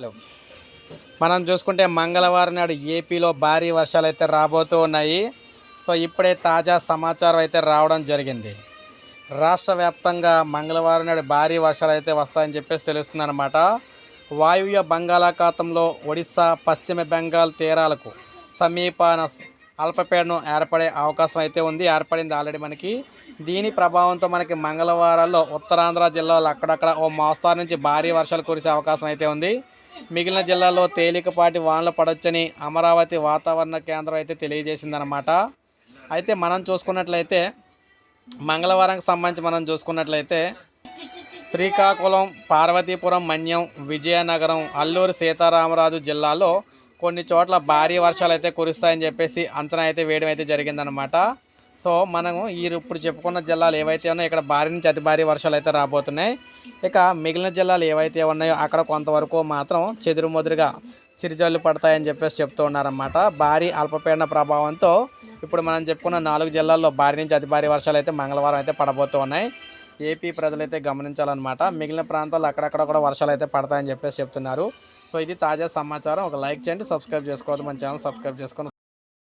Hello. మనం చూసుకుంటే మంగళవారం నాడు ఏపీలో భారీ వర్షాలు అయితే రాబోతూ ఉన్నాయి. సో ఇప్పుడే తాజా సమాచారం అయితే రావడం జరిగింది. రాష్ట్ర వ్యాప్తంగా మంగళవారం నాడు భారీ వర్షాలు అయితే వస్తాయని చెప్పేసి తెలుస్తుంది అనమాట వాయువ్య బంగాళాఖాతంలో ఒడిశా పశ్చిమ బెంగాల్ తీరాలకు సమీపాన అల్పపీడనం ఏర్పడే అవకాశం అయితే ఉంది. ఏర్పడింది ఆల్రెడీ మనకి. దీని ప్రభావంతో మనకి మంగళవారాల్లో ఉత్తరాంధ్ర జిల్లాలో అక్కడక్కడ ఓ మోస్తారు నుంచి భారీ వర్షాలు కురిసే అవకాశం అయితే ఉంది. మిగిలిన జిల్లాల్లో తేలికపాటి వానలు పడొచ్చని అమరావతి వాతావరణ కేంద్రం అయితే తెలియజేసిందనమాట అయితే మనం చూసుకున్నట్లయితే మంగళవారానికి సంబంధించి మనం చూసుకున్నట్లయితే శ్రీకాకుళం పార్వతీపురం మన్యం విజయనగరం అల్లూరు సీతారామరాజు జిల్లాలో కొన్ని చోట్ల భారీ వర్షాలు అయితే కురుస్తాయని చెప్పేసి అంచనా అయితే వేయడం అయితే జరిగిందనమాట సో మనము ఈ ఇప్పుడు చెప్పుకున్న జిల్లాలు ఏవైతే ఉన్నాయో ఇక్కడ భారీ నుంచి అతి భారీ వర్షాలు అయితే రాబోతున్నాయి. ఇక మిగిలిన జిల్లాలు ఏవైతే ఉన్నాయో అక్కడ కొంతవరకు మాత్రం చెదురుమదురుగా చిరుజల్లు పడతాయని చెప్పేసి చెప్తూ ఉన్నారన్నమాట. భారీ అల్పపీడన ప్రభావంతో ఇప్పుడు మనం చెప్పుకున్న నాలుగు జిల్లాల్లో భారీ నుంచి అతి భారీ వర్షాలు అయితే మంగళవారం అయితే పడబోతూ ఉన్నాయి. ఏపీ ప్రజలైతే గమనించాలన్నమాట. మిగిలిన ప్రాంతాల్లో అక్కడక్కడ కూడా వర్షాలు అయితే పడతాయని చెప్పేసి చెప్తున్నారు. సో ఇది తాజా సమాచారం. ఒక లైక్ చేయండి సబ్స్క్రైబ్ చేసుకోవద్దు. మన ఛానల్ సబ్స్క్రైబ్ చేసుకొని